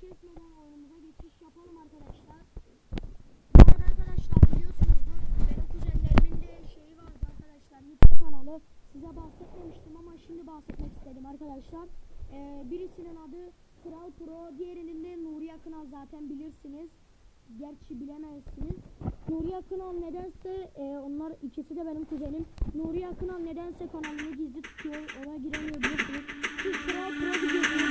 kesmeden oyunumuza geçiş yapalım arkadaşlar. Bu arada arkadaşlar biliyorsunuzdur benim kuzenlerimin de şeyi vardı arkadaşlar YouTube kanalı. Size bahsetmemiştim ama şimdi bahsetmek istedim arkadaşlar. Ee, birisinin adı Kral Pro, diğerinin de Nuri Akınal zaten bilirsiniz. Gerçi bilemezsiniz. Nuri Akınal nedense e, onlar ikisi de benim kuzenim. Nuri Akınal nedense kanalını gizli tutuyor. Ona giremiyor biliyorsunuz. Siz Kral Pro videosunu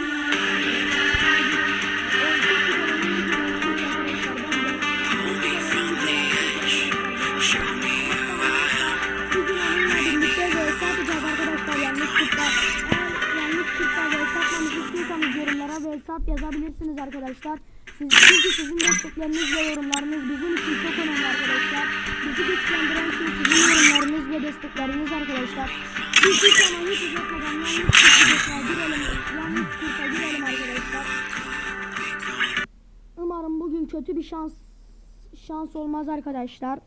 istiyorsanız yorumlara VS at yazabilirsiniz arkadaşlar. Siz, çünkü sizin destekleriniz ve yorumlarınız bizim için çok önemli arkadaşlar. Bizi güçlendiren şey sizin yorumlarınız ve destekleriniz arkadaşlar. Biz hiç ama hiç uzatmadan yanlış kursa arkadaşlar. Umarım bugün kötü bir şans şans olmaz arkadaşlar.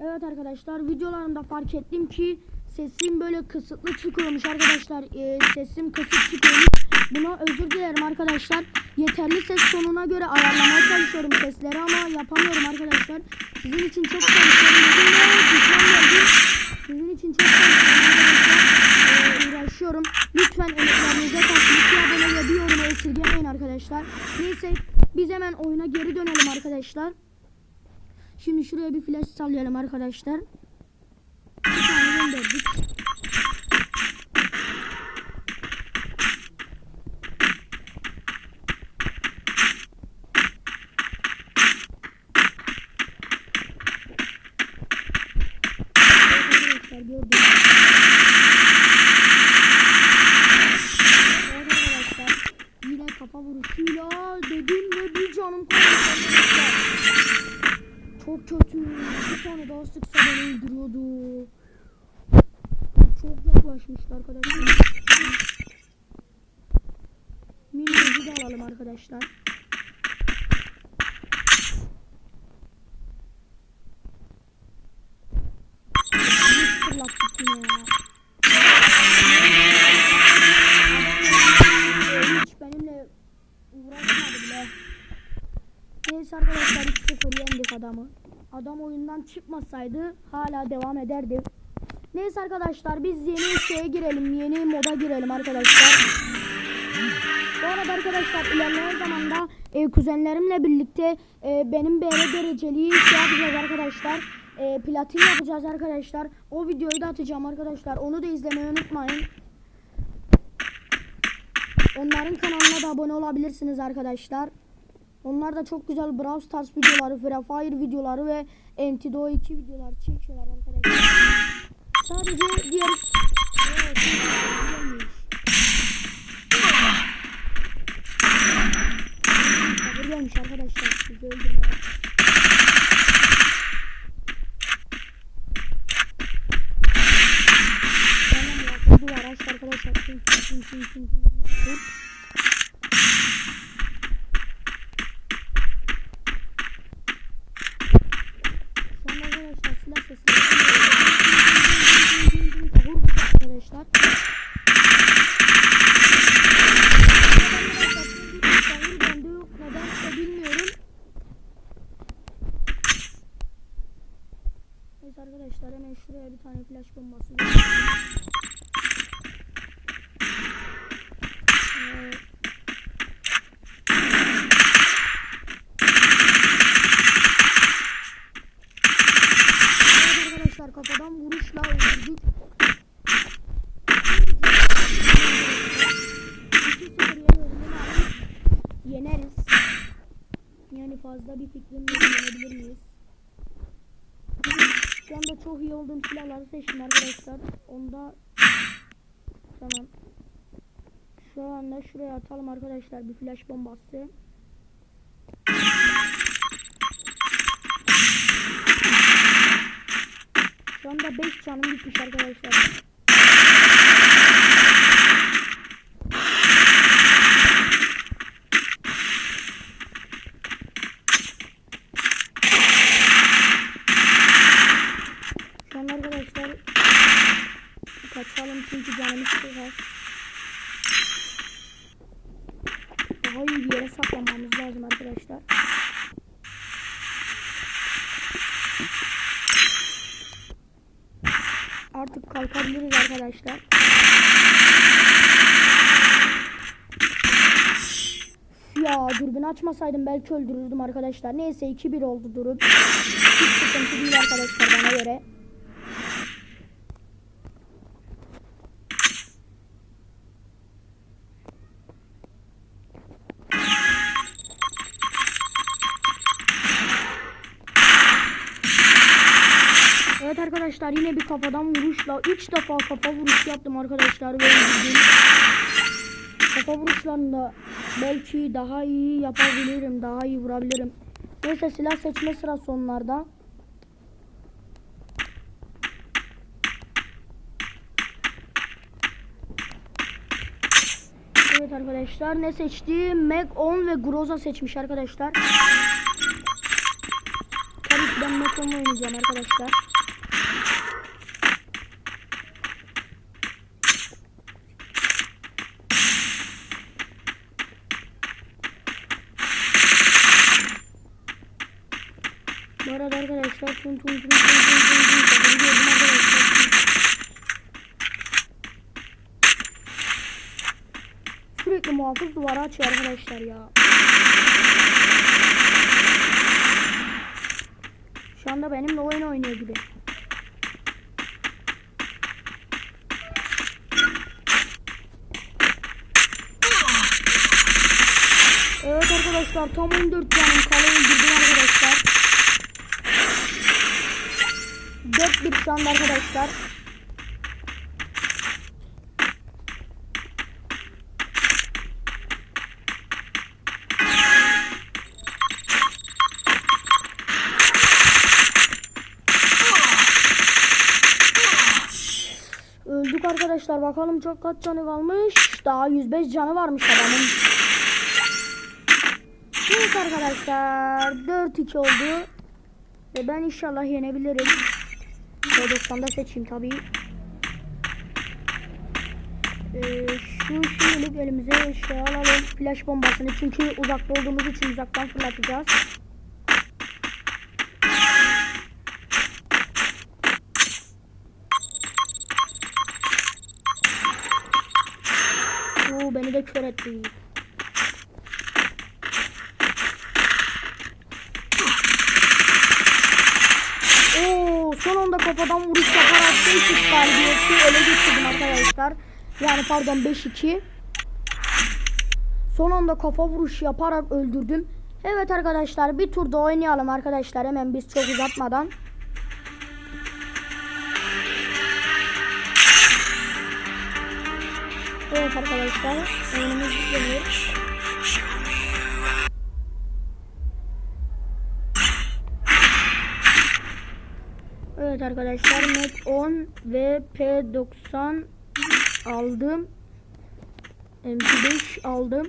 Evet arkadaşlar videolarımda fark ettim ki sesim böyle kısıtlı çıkıyormuş arkadaşlar. Ee, sesim kısık çıkıyormuş. Buna özür dilerim arkadaşlar. Yeterli ses tonuna göre ayarlamaya çalışıyorum sesleri ama yapamıyorum arkadaşlar. Sizin için çok çalışıyorum. Geldi. Sizin için çok çalışıyorum. Ee, uğraşıyorum. Lütfen emeklerinize karşılık bir abone ve bir yorumu esirgemeyin arkadaşlar. Neyse biz hemen oyuna geri dönelim arkadaşlar. Şimdi şuraya bir flash sallayalım arkadaşlar. Bir tane gönderdik. Gördük. Evet arkadaşlar yine kafa vuruşuyla dedim ve bir canım kaldı arkadaşlar. Çok kötü. Bir tane daha sıksa beni öldürüyordu. Çok yaklaşmıştı arkadaşlar. Minyonuzu da alalım arkadaşlar. Benimle uğraşmadı. Neyse arkadaşlar 2-0 yendik adamı. Adam oyundan çıkmasaydı hala devam ederdi. Neyse arkadaşlar biz yeni şeye girelim. Yeni moda girelim arkadaşlar. Bu arada arkadaşlar ilerleyen zamanda e, kuzenlerimle birlikte e, benim BR dereceliği şey yapacağız arkadaşlar. E, platin yapacağız arkadaşlar. O videoyu da atacağım arkadaşlar. Onu da izlemeyi unutmayın. Onların kanalına da abone olabilirsiniz arkadaşlar. Onlar da çok güzel Brawl Stars videoları, Free Fire videoları ve Antido 2 videoları çekiyorlar arkadaşlar. Sadece diğer... Evet, güzelmiş. Sabır gelmiş arkadaşlar. Sizi öldürmeye. Tamam ya, bu duvar açtı arkadaşlar. Tüm, tüm, tüm, tüm, tüm, tüm. Şu anda arkadaşlar silah sesleri. Vur arkadaşlar. Sahur bende yok. Nedense bilmiyorum. Neyse arkadaşlar hemen şuraya bir tane flash bombası götürelim. Evet. Evet arkadaşlar kafadan vuruşla öldürdük. 2-0 yeniyorum umarım yeneriz. Yani fazla bir fikrim yok yenebilir miyiz? Şu anda çok iyi olduğum silahları seçtim arkadaşlar. Onda tamam. Şu anda şuraya atalım arkadaşlar bir flash bombası. Şu anda 5 canım gitmiş arkadaşlar. Şu anda arkadaşlar kaçalım çünkü canımız çok az. yapabiliriz arkadaşlar. Ya dürbün açmasaydım belki öldürürdüm arkadaşlar. Neyse 2-1 oldu durum. Hiç sıkıntı değil arkadaşlar bana göre. Arkadaşlar yine bir kafadan vuruşla 3 defa kafa vuruş yaptım arkadaşlar öldürdüm. Kafa vuruşlarında belki daha iyi yapabilirim, daha iyi vurabilirim. Neyse silah seçme sırası onlarda. Evet arkadaşlar ne seçti? Meg 10 ve Groza seçmiş arkadaşlar. Ben Meg 10 oynayacağım arkadaşlar. arkadaşlar. Tum tum tum tum tum tum tum. Bakabiliyordum arkadaşlar. Sürekli muhafız duvara açıyor arkadaşlar ya. Şu anda benimle oyun oynuyor gibi. Evet arkadaşlar tam 14 canım kalayı girdim arkadaşlar. 4-1 şu anda arkadaşlar. Öldük arkadaşlar. Bakalım çok kaç canı kalmış. Daha 105 canı varmış adamın. Evet arkadaşlar. 4-2 oldu. Ve ben inşallah yenebilirim. P90'da seçeyim tabii. Ee, şu şimdilik elimize şey alalım. Flash bombasını çünkü uzakta olduğumuz için uzaktan fırlatacağız. Oo, beni de kör etti. Oo, son anda kafadan vuruş yaparak 5-3 galibiyeti ele geçirdim arkadaşlar. Yani pardon 5-2. Son anda kafa vuruş yaparak öldürdüm. Evet arkadaşlar bir turda oynayalım arkadaşlar hemen biz çok uzatmadan. Evet arkadaşlar oyunumuz geliyor. Evet arkadaşlar Mac 10 ve P90 aldım. MP5 aldım.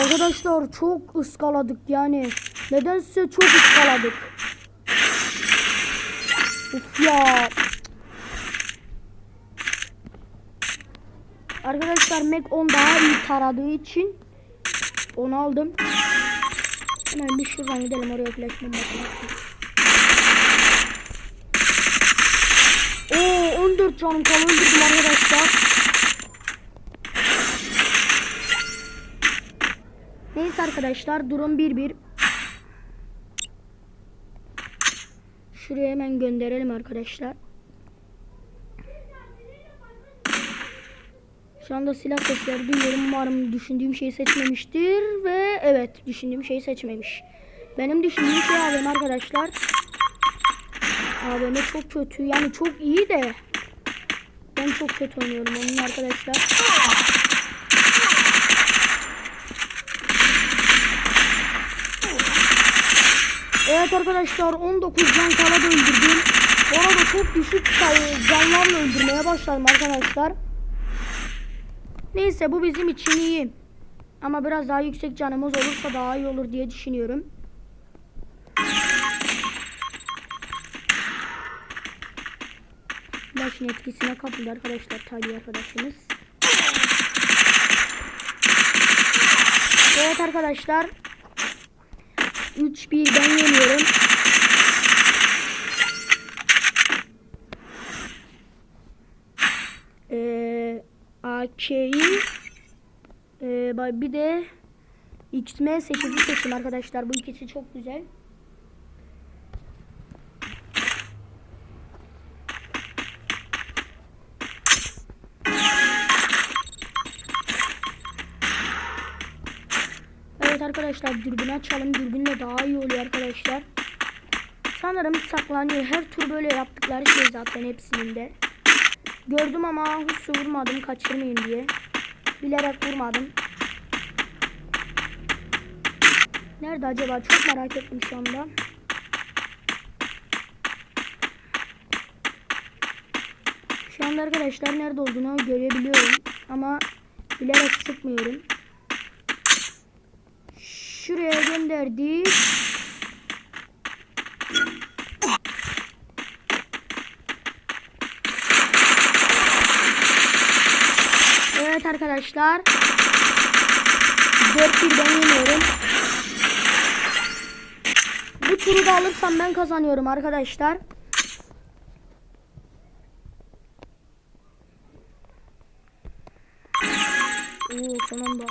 Arkadaşlar çok ıskaladık yani. Nedense çok ıskaladık. Uf ya. Arkadaşlar Mac 10 daha iyi taradığı için onu aldım. Hemen bir şuradan gidelim oraya flash bombasını. Oo 14 canım kalı öldürdüm arkadaşlar. Neyse arkadaşlar durum 1-1. Şuraya hemen gönderelim arkadaşlar. Şu anda silah sesleri duyuyorum. Umarım düşündüğüm şeyi seçmemiştir. Ve evet düşündüğüm şeyi seçmemiş. Benim düşündüğüm şey AVM arkadaşlar. AVM çok kötü. Yani çok iyi de. Ben çok kötü oynuyorum onun arkadaşlar. Evet arkadaşlar 19 can kala da öldürdüm. Bu arada çok düşük canlarla öldürmeye başladım arkadaşlar. Neyse bu bizim için iyi. Ama biraz daha yüksek canımız olursa daha iyi olur diye düşünüyorum. Flash'ın etkisine kapıldı arkadaşlar Tali arkadaşımız. Evet arkadaşlar 3-1 ben yeniyorum. Ee, AK'yi ee, bir de XM8'i seçtim arkadaşlar. Bu ikisi çok güzel. Arkadaşlar dürbünü açalım. Dürbünle daha iyi oluyor arkadaşlar. Sanırım saklanıyor. Her tur böyle yaptıkları şey zaten hepsinin de. Gördüm ama hiç vurmadım kaçırmayın diye. Bilerek vurmadım. Nerede acaba? Çok merak ettim şu anda. Şu anda arkadaşlar nerede olduğunu görebiliyorum. Ama bilerek sıkmıyorum. Şuraya gönderdik. Evet arkadaşlar. 4 ben yeniyorum. Bu turu da alırsam ben kazanıyorum arkadaşlar. Oo son anda.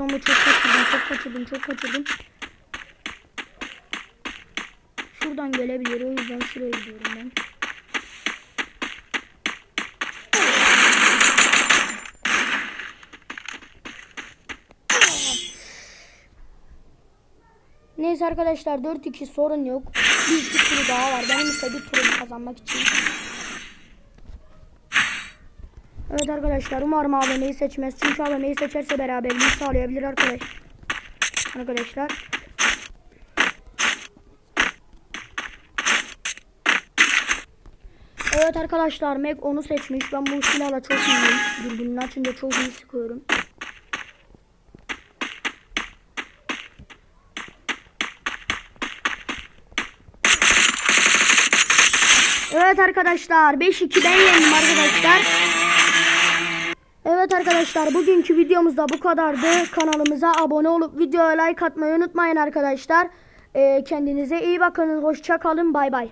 Şu anda çok kaçırdım, çok kaçırdım, çok kaçırdım. Şuradan gelebilir, o yüzden şuraya gidiyorum ben. Neyse arkadaşlar 4-2 sorun yok. Bir iki turu daha var. Benim ise bir turu kazanmak için. Evet arkadaşlar umarım AVM'yi seçmez. Çünkü AVM'yi seçerse beraberliği sağlayabilir arkadaş. Arkadaşlar. Evet arkadaşlar Meg onu seçmiş. Ben bu silahla çok iyiyim. Dürbününü açınca çok iyi sıkıyorum. Evet arkadaşlar 5-2 ben yendim arkadaşlar. Evet arkadaşlar bugünkü videomuzda bu kadardı. Kanalımıza abone olup videoya like atmayı unutmayın arkadaşlar. Ee, kendinize iyi bakın. Hoşça kalın. Bay bay.